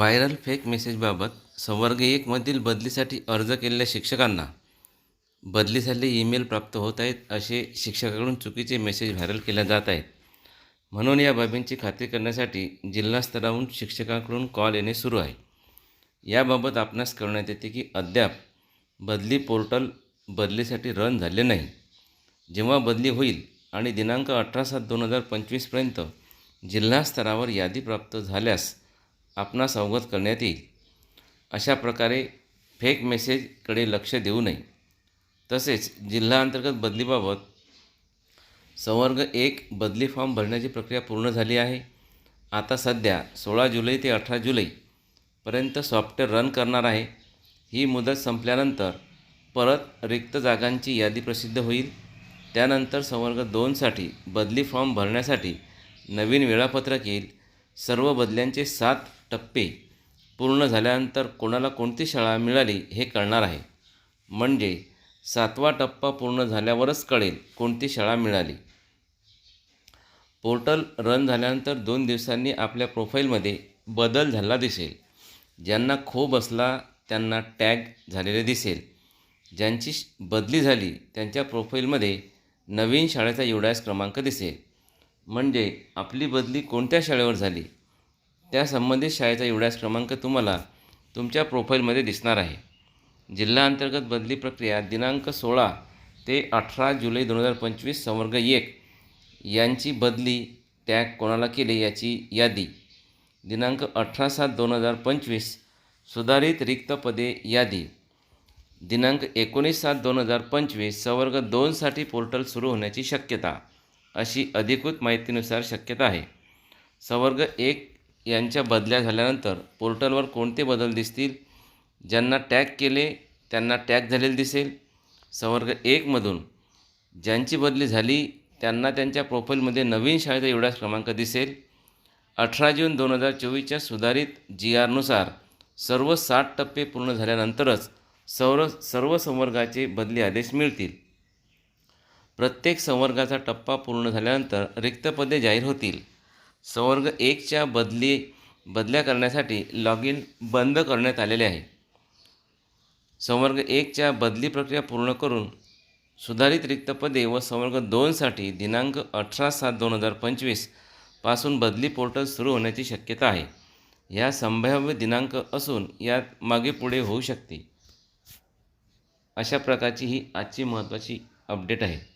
Viral fake मेसेजबाबत संवर्ग एकमधील बदलीसाठी अर्ज केलेल्या शिक्षकांना बदलीसाठी ईमेल प्राप्त होत आहेत असे शिक्षकाकडून चुकीचे मेसेज व्हायरल केले जात आहेत. म्हणून या बाबींची खात्री करण्यासाठी जिल्हा स्तरावरून शिक्षकांकडून कॉल येणे सुरू आहे. याबाबत आपणास कळवण्यात येते की अद्याप बदली पोर्टल बदलीसाठी रन झाले नाही. जेव्हा बदली होईल आणि दिनांक अठरा सात दोन हजार पंचवीसपर्यंत जिल्हा स्तरावर यादी प्राप्त झाल्यास आपणास अवगत करण्यात येईल. अशा प्रकारे फेक मेसेजकडे लक्ष देऊ नये. तसेच जिल्हा अंतर्गत बदलीबाबत संवर्ग एक बदली फॉर्म भरण्याची प्रक्रिया पूर्ण झाली आहे. आता सध्या सोळा जुलै ते अठरा जुलैपर्यंत सॉफ्टवेअर रन करणार आहे. ही मुदत संपल्यानंतर परत रिक्त जागांची यादी प्रसिद्ध होईल. त्यानंतर संवर्ग दोनसाठी बदली फॉर्म भरण्यासाठी नवीन वेळापत्रक येईल. सर्व बदल्यांचे सात टप्पे पूर्ण झाल्यानंतर कोणाला कोणती शाळा मिळाली हे कळणार आहे. म्हणजे सातवा टप्पा पूर्ण झाल्यावरच कळेल कोणती शाळा मिळाली. पोर्टल रन झाल्यानंतर दोन दिवसांनी आपल्या प्रोफाईलमध्ये बदल झाला दिसेल. ज्यांना खो बसला त्यांना टॅग झालेले दिसेल. ज्यांची श- बदली झाली त्यांच्या प्रोफाईलमध्ये नवीन शाळेचा युडायस क्रमांक दिसेल. म्हणजे आपली बदली कोणत्या शाळेवर झाली? त्या संबंधित शाळेचा युडायस क्रमांक तुम्हाला तुमच्या प्रोफाईलमध्ये दिसणार आहे. जिल्हा अंतर्गत बदली प्रक्रिया दिनांक सोळा ते अठरा जुलै दोन हजार पंचवीस संवर्ग एक यांची बदली टॅग कोणाला केले याची यादी? दिनांक अठरा सात दोन हजार पंचवीस सुधारित रिक्त पदे यादी. दिनांक एकोणीस सात दोन हजार पंचवीस संवर्ग दोनसाठी पोर्टल सुरू होण्याची शक्यता. अशी अधिकृत माहितीनुसार शक्यता आहे. संवर्ग एक यांच्या बदल्या झाल्यानंतर पोर्टलवर कोणते बदल दिसतील? ज्यांना टॅग केले त्यांना टॅग झालेले दिसेल. संवर्ग एकमधून ज्यांची बदली झाली त्यांना त्यांच्या प्रोफाईलमध्ये नवीन शाळेचा एवढाच क्रमांक दिसेल. अठरा जून दोन हजार चोवीसच्या सुधारित जी आरनुसार सर्व साठ टप्पे पूर्ण झाल्यानंतरच सर्व सर्व संवर्गाचे बदली आदेश मिळतील. प्रत्येक संवर्गाचा टप्पा पूर्ण झाल्यानंतर रिक्त पदे जाहीर होतील. संवर्ग एकच्या बदली बदल्या करण्यासाठी लॉग इन बंद करण्यात आलेले आहे. संवर्ग एकच्या बदली प्रक्रिया पूर्ण करून सुधारित रिक्त पदे व संवर्ग दोनसाठी दिनांक अठरा सात दोन हजार पंचवीसपासून बदली पोर्टल सुरू होण्याची शक्यता आहे. ह्या संभाव्य दिनांक असून यात मागे पुढे होऊ शकते. अशा प्रकारची ही आजची महत्त्वाची अपडेट आहे.